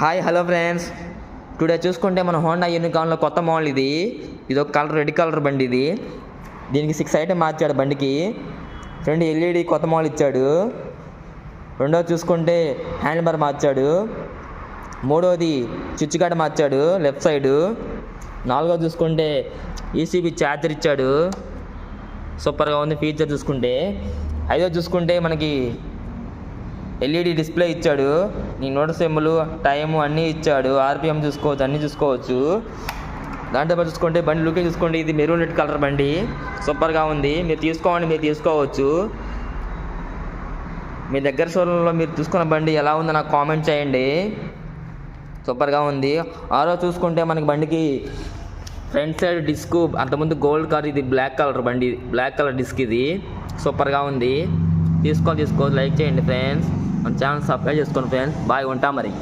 Hi hello friends today చూసుకుంటే మన Honda యూనికాన్లో కొత్త మోడల్ ఇది. ఇది ఒక కలర్ రెడ్ కలర్ బండి ఇది. దీనికి సిక్స్ ఐటమ్ మార్చాడు బండికి. రెండు ఎల్ఈడి కొత్త మోడల్ ఇచ్చాడు. రెండోది చూసుకుంటే హ్యాండ్ బార్ మార్చాడు. మూడోది చుచ్చుగాడ మార్చాడు లెఫ్ట్ సైడు నాలుగోది చూసుకుంటే ఈసీబీ ఛార్జర్ ఇచ్చాడు. సూపర్గా ఉంది ఫీచర్ చూసుకుంటే. ఐదో చూసుకుంటే మనకి ఎల్ఈడి డిస్ప్లే ఇచ్చాడు. నీ నోట్ సెమ్ములు టైము అన్నీ ఇచ్చాడు. ఆర్పిఎం చూసుకోవచ్చు అన్నీ చూసుకోవచ్చు. దాంట్లో చూసుకుంటే బండి లుకింగ్ చూసుకోండి. ఇది మెరూన్ రెడ్ కలర్ బండి. సూపర్గా ఉంది. మీరు తీసుకోవండి మీరు తీసుకోవచ్చు. మీ దగ్గర షోరూంలో మీరు చూసుకున్న బండి ఎలా ఉందో నాకు కామెంట్ చేయండి. సూపర్గా ఉంది. ఆరో చూసుకుంటే మనకి బండికి ఫ్రంట్ సైడ్ డిస్క్ అంతకుముందు గోల్డ్ కలర్ ఇది బ్లాక్ కలర్ బండి బ్లాక్ కలర్ డిస్క్ ఇది. సూపర్గా ఉంది. తీసుకోవాలి తీసుకోవచ్చు లైక్ చేయండి ఫ్రెండ్స్. మన ఛానల్ సబ్స్క్రైబ్ చేసుకోండి ఫ్రెండ్స్ బాయ్ ఉంటా మరి.